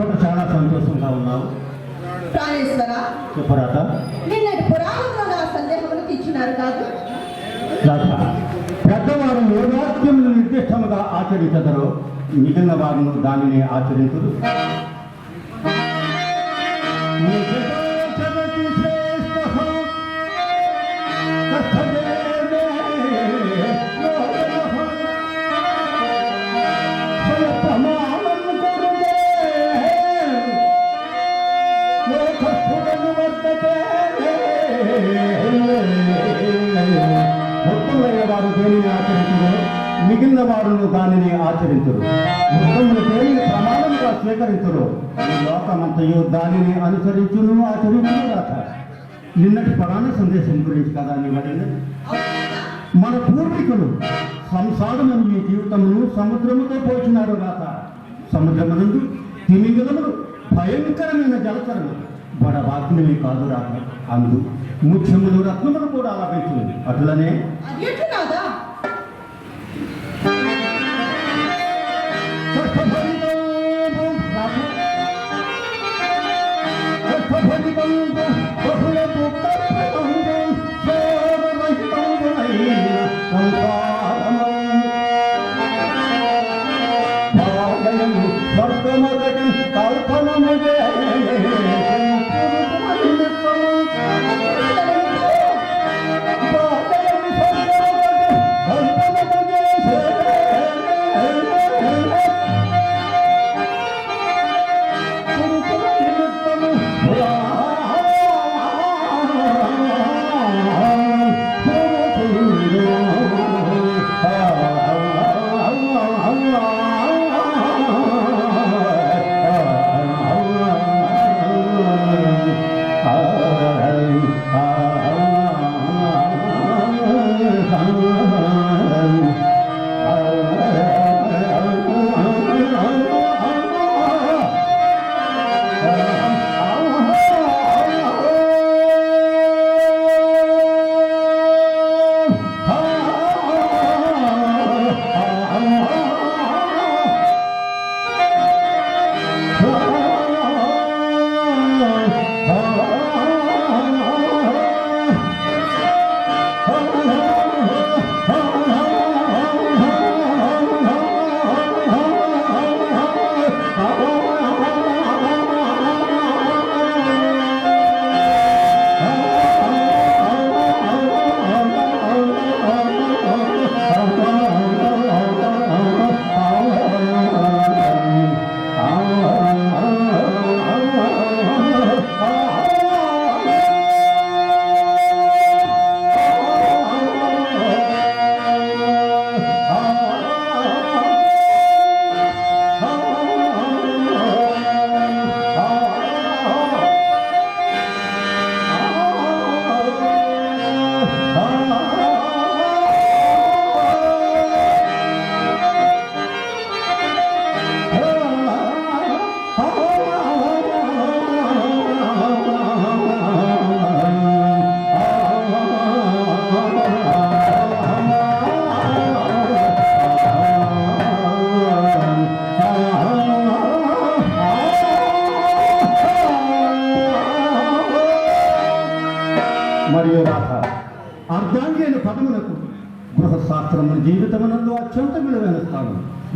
సంతోషంగా ఉన్నావు. ప్రాణేశ్వర చెప్పరాట నిన్నటి పురాణంలో నా సందేహములు తీర్చున్నారు కాదు. రాధ పెద్దవారు ఏ వాక్యములు నిర్దిష్టముగా ఆచరించదరో. మిగిలిన వారిని దానిని ఆచరించదు వారు దానిని ఆచరించరు ఉత్తములు దేనిని ప్రమాణంగా స్వీకరించరు లోకమంతయు దానిని అనుసరించును ఆచరించును రాక నిన్నటి పురాణ సందేశం గురించి కదా అని మన పూర్వీకులు సంసారము ఈ జీవితమును సముద్రముతో పోల్చినారు రాక నుండి తిమింగలములు భయంకరమైన జలచరములు బడవాగ్నివి కాదు రాక అందు ముఖ్యములు రత్నములు కూడా లభించింది అట్లనే?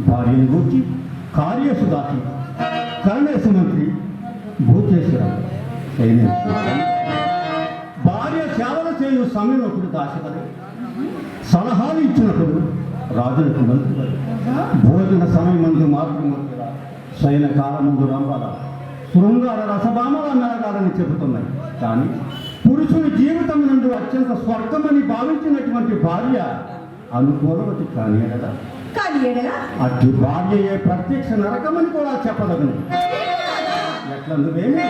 భార్యను గూర్చి కార్యసుదాసి కరణేశ మంత్రి భూతేశ్వరం భార్య సేవలు చేయు సమయముడు దాశపడి సలహాలు ఇచ్చినప్పుడు రాజులకు మంత్రి భోజన సమయమందు మాతృమూర్తిగా శయన కాలముందు రంపాల శృంగార రసభామల మెలగాలని చెబుతున్నాయి కానీ పురుషుని జీవితం నుండి అత్యంత స్వర్గమని భావించినటువంటి భార్య అనుకూలవతి కానీ కదా. కానీ ఎడలా అటు భార్యయే ప్రత్యక్ష నరకమని కూడా చెప్పదగను ఎట్లా నువ్వేమి?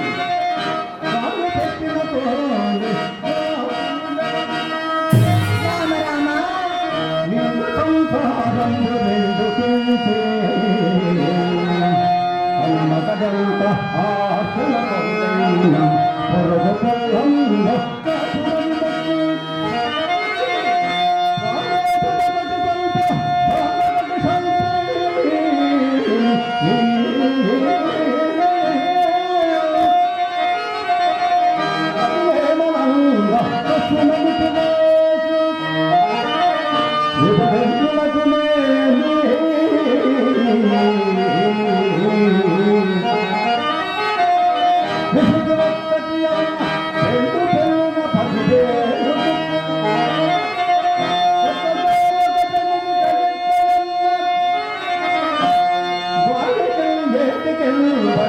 ಕೆಲ್ಲ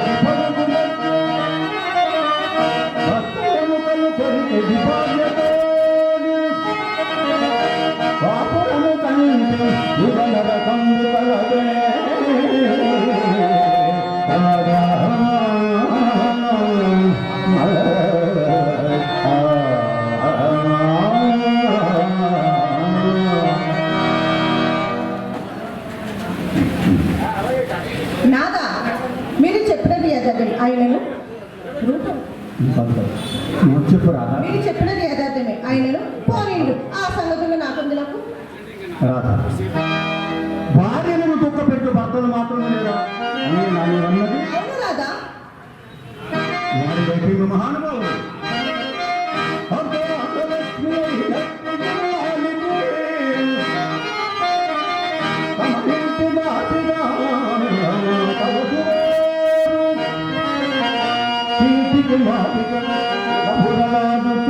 Thank you.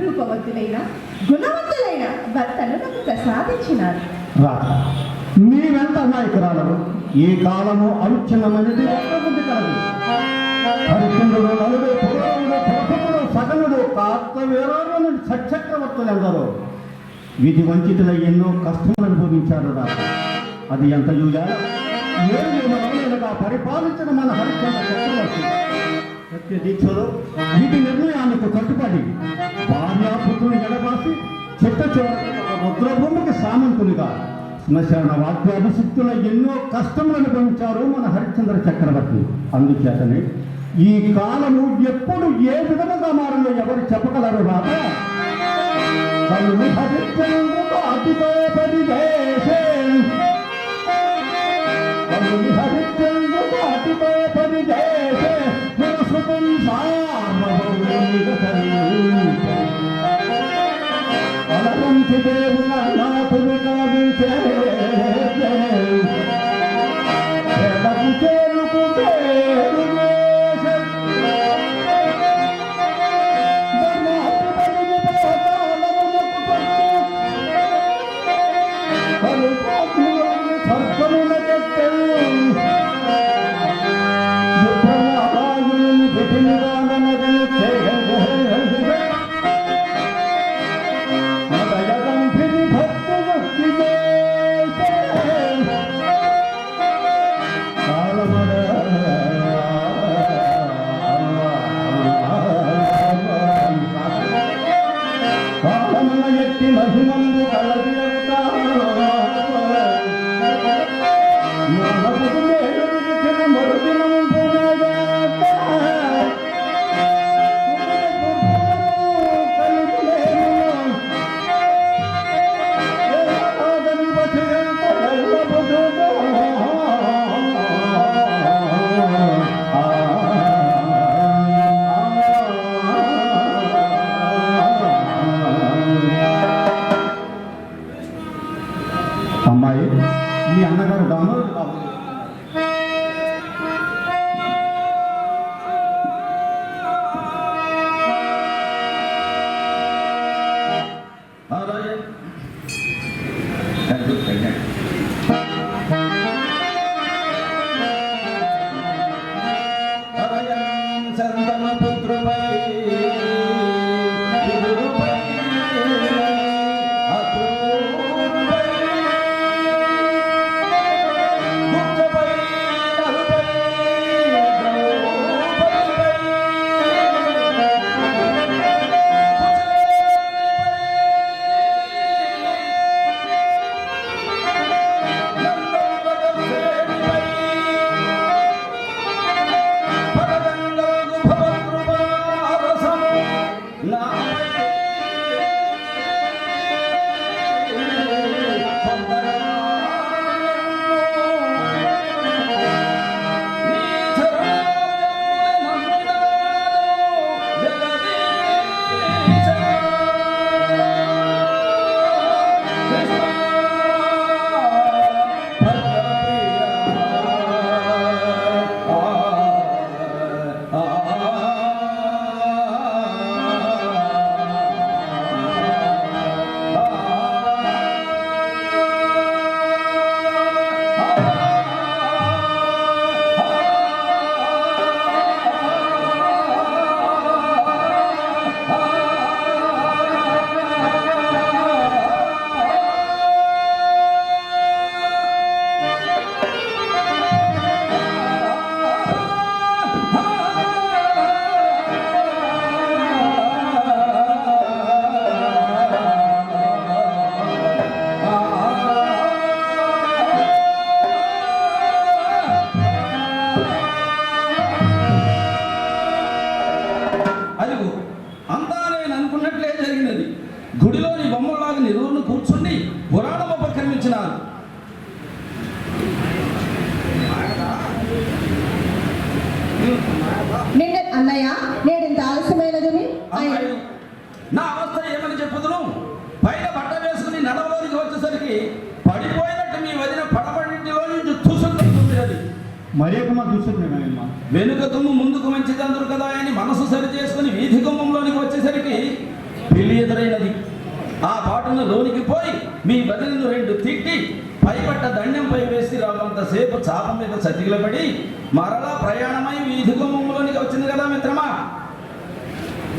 రూపవంతులైన గుణవంతులైన భర్తను నాకు ప్రసాదించినారు రాధ నీవెంత నాయకురాలను ఈ కాలము అవిచ్ఛిన్నమైనది ఒక్కబుద్ధి నలుగురు హరిచంద్రుడు నలుడు పురాణుడు ప్రథముడు సగనుడు కార్తవీరాలను సచక్రవర్తులు ఎందరో వీటి వంచితుల ఎన్నో కష్టములు అనుభవించారు రాధ అది ఎంత చూడా ఏడు మనగా పరిపాలించిన మన హరిచంద్ర చక్రవర్తి. సత్య దీక్షలో వీటి నిర్ణయానికి కట్టుబడి భార్యాపుత్రుని ఎడబాసి చిట్ట చివరికి రుద్రభూమికి సామంతునిగా శ్మశాన వాద్యాభిషిక్తుల ఎన్నో కష్టములు అనుభవించారు మన హరిశ్చంద్ర చక్రవర్తి. అందుచేతనే ఈ కాలము ఎప్పుడు ఏ విధముగా మారిందో ఎవరు చెప్పగలరు రాత కళ్ళు హరిశ్చంద్రుడు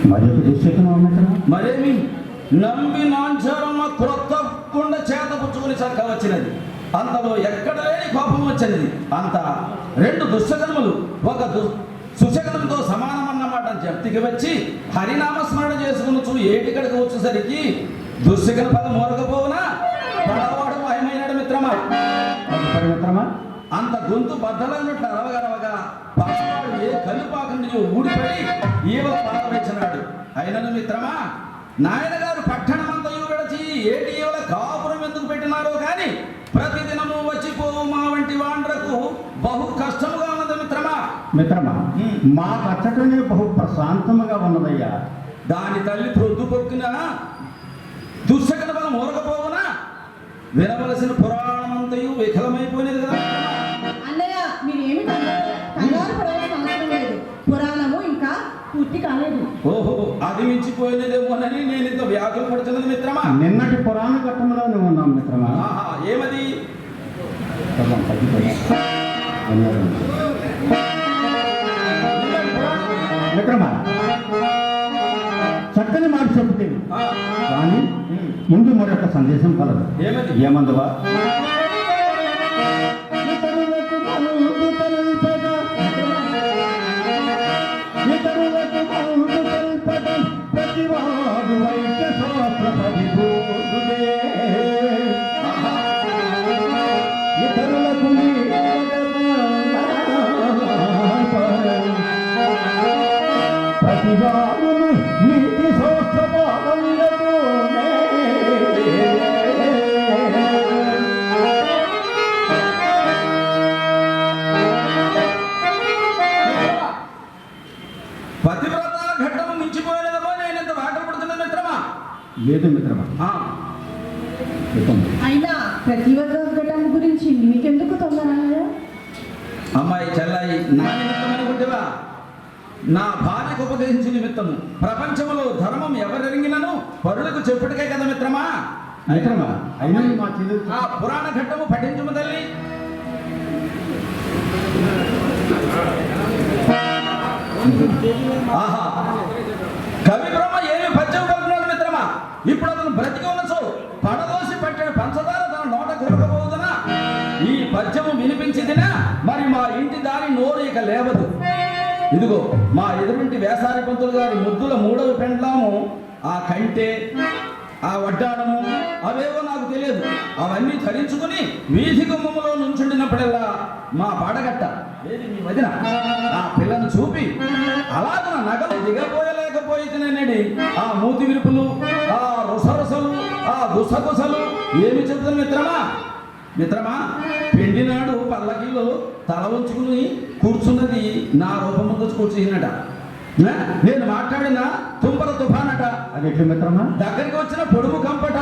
మరొక దుశ్శకనం మిత్రమా మరేమి? నంబి నాంచారమ్మ క్రొత్త కుండ చేత పుచ్చుకుని చక్క వచ్చినది. అంతలో ఎక్కడ లేని కోపం వచ్చినది అంత రెండు దుశ్శకనములు ఒక దు సుశకనంతో సమానమన్నమాట జప్తికి వచ్చి హరినామ స్మరణ చేసుకుని చూ ఏటికడికి వచ్చేసరికి దుశ్శకన పదం మూరకపోవునా పడవాడు మాయమైనాడు మిత్రమా? మిత్రమా? అంత గొంతు బద్దలైనట్టు అరవగరవగా పక్కవాడు ఏ కలుపాక నుంచి ఊడిపడి ఈవల పారవేసినాడు అయినను మిత్రమా నాయన గారు పట్టణమంతయు విడచి ఏటి ఈవల కాపురం ఎందుకు పెట్టినారో కానీ ప్రతిదినము వచ్చిపోవు మా వంటి వాండ్రకు బహు కష్టముగా ఉన్నది మిత్రమా. మిత్రమా. మా కచ్చటనే బహు ప్రశాంతముగా ఉన్నదయ్యా. దాని తల్లి ప్రొద్దు పొక్కిన దుశ్శకన బలం ఊరకపోవునా? వినవలసిన పురాణమంతయు విఫలమైపోయినది కదా. పూర్తి కాలేదు. ఓహో అది మించిపోయినదేమోనని నేను ఇంత వ్యాకులు పడుతున్నది మిత్రమా? నిన్నటి పురాణ ఘట్టంలోనే ఉన్నాం మిత్రమా? ఆహా ఏమది. మిత్రమా చక్కని మాట చెబుతే ఆ, కానీ ఉమ్, ఇందు మరొక సందేశం కలదు. ఏమది? ఏమందువా? మిత్రమా అయినా మా ఆ పురాణ ఘట్టము పఠించుము తల్లి ఆహా. కవి బ్రహ్మ ఏమి పద్యం కలుపున్నాడు మిత్రమా? ఇప్పుడు అతను బ్రతికి ఉన్నచో పడదోసి పెట్టిన పంచదార తన నోట కొరకపోదునా ఈ పద్యము వినిపించిందినా మరి మా ఇంటి దారి నోరు ఇక లేవదు. ఇదిగో మా ఎదురింటి వేసారి పంతులు గారి ముద్దుల మూడవ పెండ్లాము ఆ కంటే ఆ వడ్డాణము అవేవో నాకు తెలియదు. అవన్నీ ధరించుకుని వీధి గుమ్మములో నుంచుండినప్పుడల్లా మా పాడగట్ట. మీ వదిన? ఆ పిల్లను చూపి అలాగ నా నగలు దిగపోయలేకపోయితేనడి ఆ మూతి విరుపులు ఆ రుసరుసలు ఆ గుసగుసలు ఏమి చెబుతుంది మిత్రమా? మిత్రమా పెండి నాడు పల్లకిలో తల ఉంచుకుని కూర్చున్నది నా రూపముందు కూర్చున్నట. ఏ? నేను మాట్లాడిన తుంపర తుఫానట. అది ఎట్లు మిత్రమా? దగ్గరికి వచ్చిన పొడుగు కంపట.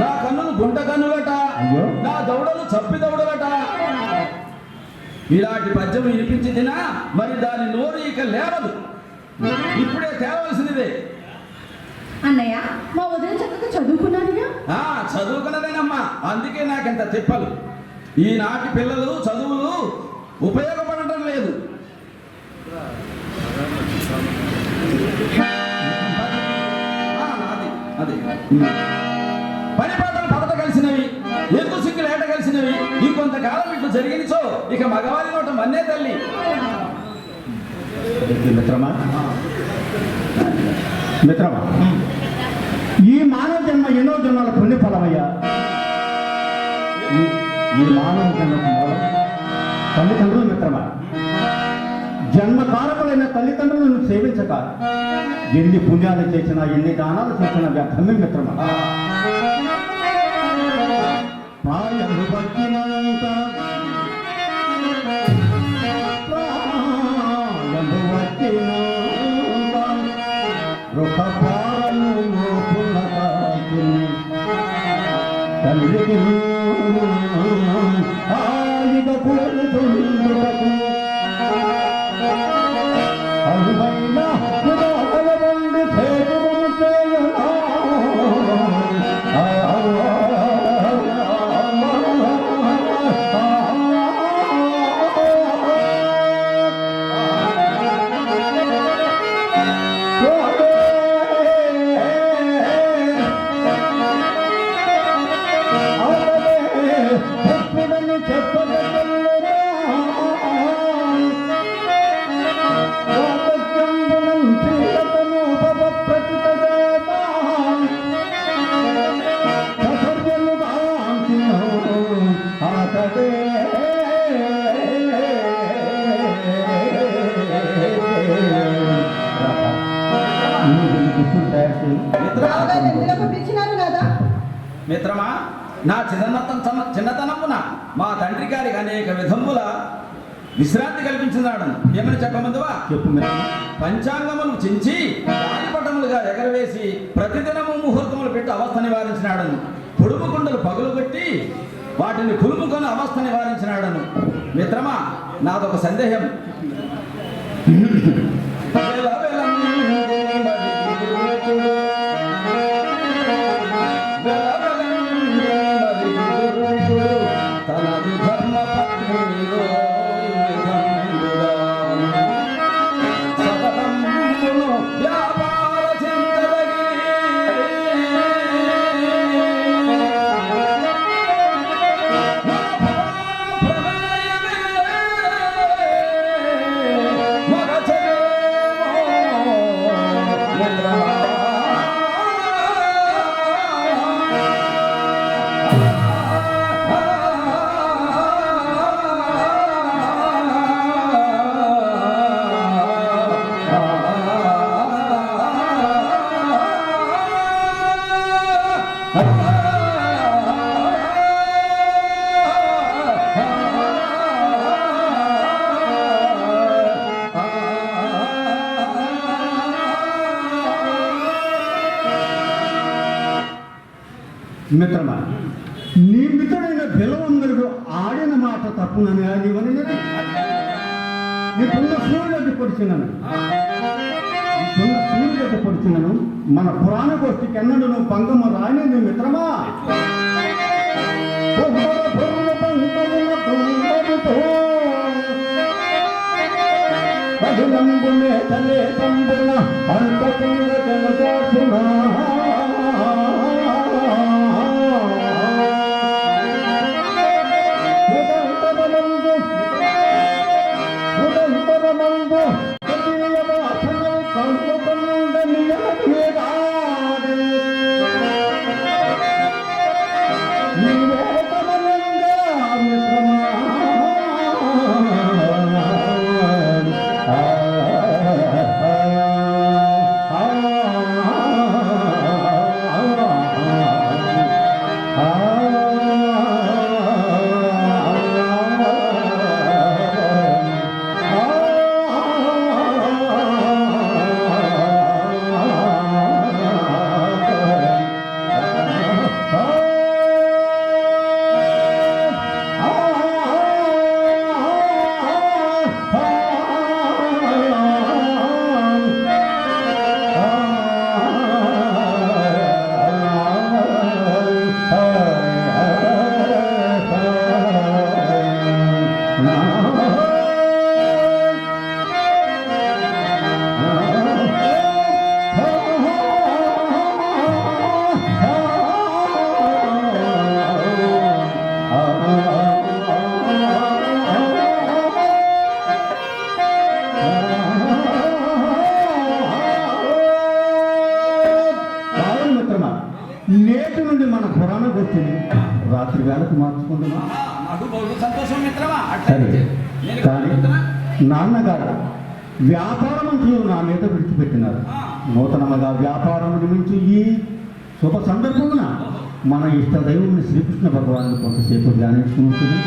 నా కన్నులు గుంట కన్నులట. అయ్యో. నా దౌడలు చప్పి దౌడలట. ఇలాంటి పద్యం వినిపించిందినా మరి దాని నోరు ఇక లేవదు. ఇప్పుడే తేవలసినదే. అన్నయ్య మా వదిన చక్కగా చదువుకున్నారుగా ఆ చదువుకున్నదేనమ్మా. అందుకే నాకింత తిప్పలు. ఈనాటి పిల్లలు చదువులు ఉపయోగపడటం లేదు. నాది, అది. ఇట్లు జరిగినచో ఇక మగవారి నోట మన్నే తల్లి. మిత్రమా? మిత్రమా? ఈ మానవ జన్మ ఎన్నో జన్మల పుణ్య ఫలమయ్యా ఈ- మానవ జన్మకు మూలం. తల్లిదండ్రులు మిత్రమా జన్మకారకులైన తల్లిదండ్రులను సేవించక ఎన్ని పుణ్యాలు చేసినా ఎన్ని దానాలు చేసినా వ్యర్థమే మిత్రమా. పట్టినంత తల్లికి ఆయుధ కూడుతుండుటకు అరువైన మిత్రమా నా చిన్నతనం చిన్న- చిన్నతనమున మా తండ్రి గారికి అనేక విధముల విశ్రాంతి కల్పించినాడు. ఏమని చెప్పమందువా? చెప్పు పంచాంగములు చించి గాలిపటములుగా ఎగరవేసి ప్రతిదినము ముహూర్తములు పెట్టి అవస్థ నివారించినాడను పొడుపు కుండలు పగులుగొట్టి వాటిని పులుముకొని అవస్థ నివారించినాడను మిత్రమా నాదొక సందేహం. పురాణ గోష్ఠికి ఎన్నడూ పంగము రాని నీ మిత్రమా బొమ్మల తలే తంబున అంతకుండ నాన్నగారు వ్యాపారమంతులు నా మీద విడిచిపెట్టినారు. నూతనముగా వ్యాపారం మించి ఈ శుభ సందర్భమున మన ఇష్ట దైవముని శ్రీకృష్ణ భగవాను కొంతసేపు ధ్యానించుకుంటుంది